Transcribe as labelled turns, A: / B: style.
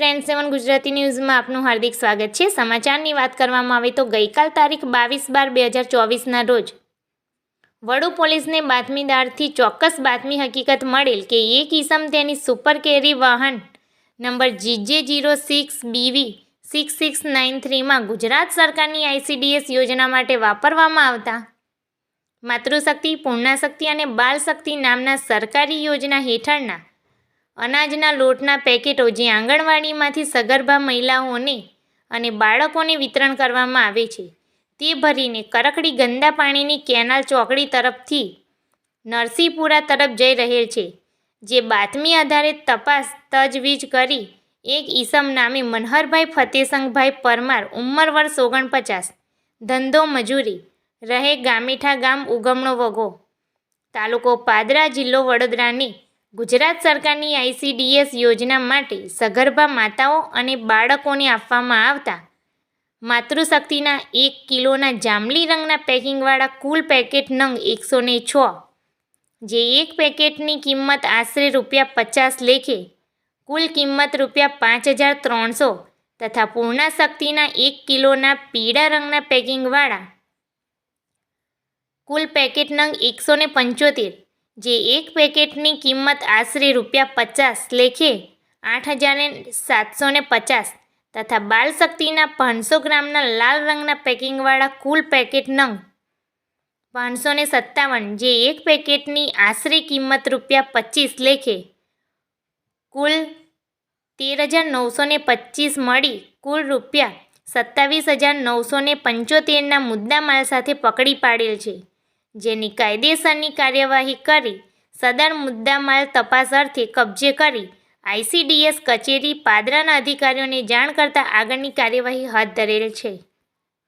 A: Trend સેવન ગુજરાતી ન્યૂઝમાં આપનું હાર્દિક સ્વાગત છે. સમાચારની વાત કરવામાં આવે તો ગઈકાલ તારીખ બાવીસ બાર બે હજાર ચોવીસના રોજ વડુ પોલીસને બાતમીદારથી ચોક્કસ બાતમી હકીકત મળેલ કે એક ઈસમ તેની સુપર કેરી વાહન number GJ zero six BV six six nine થ્રીમાં Gujarat સરકારની આઈસીડીએસ યોજના માટે વાપરવામાં આવતા. માતૃશક્તિ, પૂર્ણાશક્તિ અને બાલશક્તિ નામના સરકારી યોજના હેઠળના અનાજના લોટના પેકેટો જે આંગણવાડીમાંથી સગર્ભા મહિલાઓને અને બાળકોને વિતરણ કરવામાં આવે છે, તે ભરીને કરકડી ગંદા પાણીની કેનાલ ચોકડી તરફથી નરસિંહપુરા તરફ જઈ રહેલ છે, જે બાતમી આધારે તપાસ તજવીજ કરી એક ઈસમ નામે મનહરભાઈ ફતેસંગભાઈ પરમાર, ઉંમર વર્ષ ઓગણપચાસ, ધંધો મજૂરી, રહે ગામીઠા ગામ ઉગમણો વગો, તાલુકો પાદરા જિલ્લો વડોદરાની ગુજરાત સરકારની આઈસીડીએસ યોજના માટે સગર્ભા માતાઓ અને બાળકોને આપવામાં આવતા માતૃશક્તિના એક કિલોના જાંબલી રંગના પેકિંગવાળા કુલ પેકેટ નંગ એકસો ને છ, જે એક પેકેટની કિંમત આશરે રૂપિયા પચાસ લેખે, કુલ કિંમત રૂપિયા પાંચ હજાર ત્રણસો તથા પૂર્ણાશક્તિના એક કિલોના પીળા રંગના પેકિંગવાળા કુલ પેકેટ નંગ એકસો ને પંચોતેર જે એક પેકેટની કિંમત આશરે રૂપિયા પચાસ લેખે આઠ હજાર સાતસો ને પચાસ તથા બાલશક્તિના પાંચસો ગ્રામના લાલ રંગના પેકિંગવાળા કુલ પેકેટ નંગ પાંચસો ને સત્તાવન, જે એક પેકેટની આશરે કિંમત રૂપિયા પચીસ લેખે કુલ તેર હજાર નવસો ને પચીસ મળી કુલ રૂપિયા સત્તાવીસ હજાર નવસો ને પંચોતેરના મુદ્દામાલ સાથે પકડી પાડેલ છે. જેની કાયદેસરની કાર્યવાહી કરી, સદર મુદ્દામાલ તપાસ અર્થે કબજે કરી, આઈસીડીએસ કચેરી પાદરાના અધિકારીઓને જાણ કરતાં આગળની કાર્યવાહી હાથ ધરેલ છે.